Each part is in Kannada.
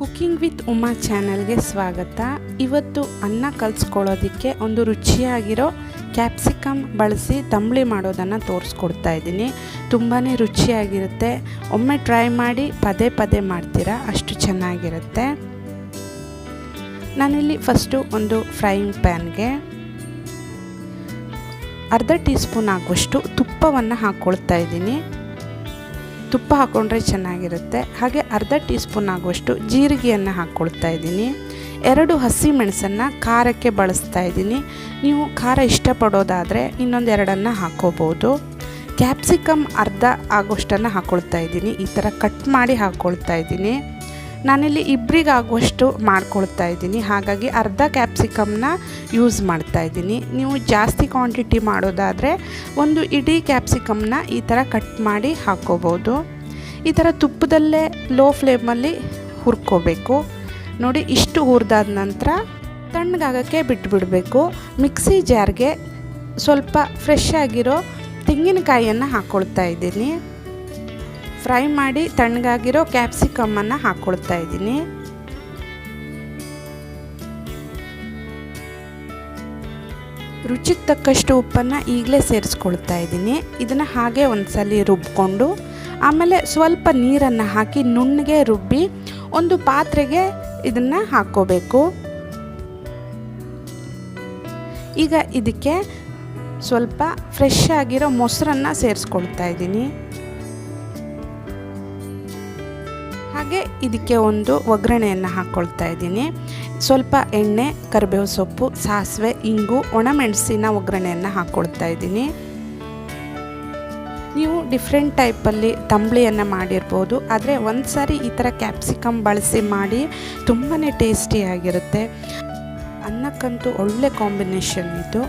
ಕುಕಿಂಗ್ ವಿತ್ ಉಮಾ ಚಾನಲ್ಗೆ ಸ್ವಾಗತ. ಇವತ್ತು ಅನ್ನ ಕಲಿಸ್ಕೊಳ್ಳೋದಕ್ಕೆ ಒಂದು ರುಚಿಯಾಗಿರೋ ಕ್ಯಾಪ್ಸಿಕಮ್ ಬಳಸಿ ತಂಬಳಿ ಮಾಡೋದನ್ನು ತೋರಿಸ್ಕೊಡ್ತಾ ಇದ್ದೀನಿ. ತುಂಬಾ ರುಚಿಯಾಗಿರುತ್ತೆ. ಒಮ್ಮೆ ಟ್ರೈ ಮಾಡಿ ಪದೇ ಪದೇ ಮಾಡ್ತೀರಾ? ಅಷ್ಟು ಚೆನ್ನಾಗಿರುತ್ತೆ. ನಾನಿಲ್ಲಿ ಫಸ್ಟು ಒಂದು ಫ್ರೈಯಿಂಗ್ ಪ್ಯಾನ್ಗೆ ಅರ್ಧ ಟೀ ಸ್ಪೂನ್ ಆಗುವಷ್ಟು ತುಪ್ಪವನ್ನು ಹಾಕ್ಕೊಳ್ತಾ ಇದ್ದೀನಿ. ತುಪ್ಪ ಹಾಕ್ಕೊಂಡ್ರೆ ಚೆನ್ನಾಗಿರುತ್ತೆ. ಹಾಗೆ ಅರ್ಧ ಟೀ ಸ್ಪೂನ್ ಆಗುವಷ್ಟು ಜೀರಿಗೆಯನ್ನು ಹಾಕ್ಕೊಳ್ತಾ ಇದ್ದೀನಿ. ಎರಡು ಹಸಿ ಮೆಣಸನ್ನು ಖಾರಕ್ಕೆ ಬಳಸ್ತಾ ಇದ್ದೀನಿ. ನೀವು ಖಾರ ಇಷ್ಟಪಡೋದಾದರೆ ಇನ್ನೊಂದೆರಡನ್ನು ಹಾಕ್ಕೋಬೋದು ಕ್ಯಾಪ್ಸಿಕಮ್ ಅರ್ಧ ಆಗೋಷ್ಟನ್ನು ಹಾಕ್ಕೊಳ್ತಾ ಇದ್ದೀನಿ. ಈ ಥರ ಕಟ್ ಮಾಡಿ ಹಾಕ್ಕೊಳ್ತಾ ಇದ್ದೀನಿ. ನಾನಿಲ್ಲಿ ಇಬ್ಬರಿಗಾಗುವಷ್ಟು ಮಾಡ್ಕೊಳ್ತಾ ಇದ್ದೀನಿ. ಹಾಗಾಗಿ ಅರ್ಧ ಕ್ಯಾಪ್ಸಿಕಮ್ನ ಯೂಸ್ ಮಾಡ್ತಾ ಇದ್ದೀನಿ. ನೀವು ಜಾಸ್ತಿ ಕ್ವಾಂಟಿಟಿ ಮಾಡೋದಾದರೆ ಒಂದು ಇಡೀ ಕ್ಯಾಪ್ಸಿಕಮ್ನ ಈ ಥರ ಕಟ್ ಮಾಡಿ ಹಾಕ್ಕೋಬೋದು. ಈ ಥರ ತುಪ್ಪದಲ್ಲೇ ಲೋ ಫ್ಲೇಮಲ್ಲಿ ಹುರ್ಕೋಬೇಕು. ನೋಡಿ, ಇಷ್ಟು ಹುರಿದಾದ ನಂತರ ತಣ್ಣಗಾಗೋಕ್ಕೆ ಬಿಟ್ಬಿಡಬೇಕು. ಮಿಕ್ಸಿ ಜಾರ್ಗೆ ಸ್ವಲ್ಪ ಫ್ರೆಶ್ ಆಗಿರೋ ತೆಂಗಿನಕಾಯಿಯನ್ನು ಹಾಕ್ಕೊಳ್ತಾ ಇದ್ದೀನಿ. ಫ್ರೈ ಮಾಡಿ ತಣ್ಣಗಾಗಿರೋ ಕ್ಯಾಪ್ಸಿಕಮ್ಮನ್ನು ಹಾಕ್ಕೊಳ್ತಾ ಇದ್ದೀನಿ. ರುಚಿಗೆ ತಕ್ಕಷ್ಟು ಉಪ್ಪನ್ನು ಈಗಲೇ ಸೇರಿಸ್ಕೊಳ್ತಾ ಇದ್ದೀನಿ. ಇದನ್ನು ಹಾಗೆ ಒಂದ್ಸಲಿ ರುಬ್ಕೊಂಡು, ಆಮೇಲೆ ಸ್ವಲ್ಪ ನೀರನ್ನು ಹಾಕಿ ನುಣ್ಣಗೆ ರುಬ್ಬಿ ಒಂದು ಪಾತ್ರೆಗೆ ಇದನ್ನು ಹಾಕ್ಕೋಬೇಕು. ಈಗ ಇದಕ್ಕೆ ಸ್ವಲ್ಪ ಫ್ರೆಶ್ ಆಗಿರೋ ಮೊಸರನ್ನು ಸೇರಿಸ್ಕೊಳ್ತಾ ಇದ್ದೀನಿ. ಹಾಗೆ ಇದಕ್ಕೆ ಒಂದು ಒಗ್ಗರಣೆಯನ್ನು ಹಾಕ್ಕೊಳ್ತಾ ಇದ್ದೀನಿ. ಸ್ವಲ್ಪ ಎಣ್ಣೆ, ಕರಿಬೇವು ಸೊಪ್ಪು, ಸಾಸಿವೆ, ಇಂಗು ಒಣಮೆಣಸಿನ ಒಗ್ಗರಣೆಯನ್ನು ಹಾಕ್ಕೊಳ್ತಾ ಇದ್ದೀನಿ. ನೀವು ಡಿಫ್ರೆಂಟ್ ಟೈಪಲ್ಲಿ ತಂಬಳಿಯನ್ನು ಮಾಡಿರ್ಬೋದು. ಆದರೆ ಒಂದು ಸಾರಿ ಈ ಥರ ಕ್ಯಾಪ್ಸಿಕಮ್ ಬಳಸಿ ಮಾಡಿ ತುಂಬಾ ಟೇಸ್ಟಿಯಾಗಿರುತ್ತೆ ಅನ್ನಕ್ಕಂತೂ ಒಳ್ಳೆ ಕಾಂಬಿನೇಷನ್ ಇದು.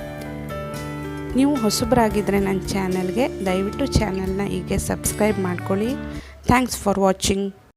ನೀವು ಹೊಸಬರಾಗಿದ್ದರೆ ನನ್ನ ಚಾನಲ್ಗೆ ದಯವಿಟ್ಟು ಚಾನಲ್ನ ಹೀಗೆ ಸಬ್ಸ್ಕ್ರೈಬ್ ಮಾಡ್ಕೊಳ್ಳಿ. Thanks for watching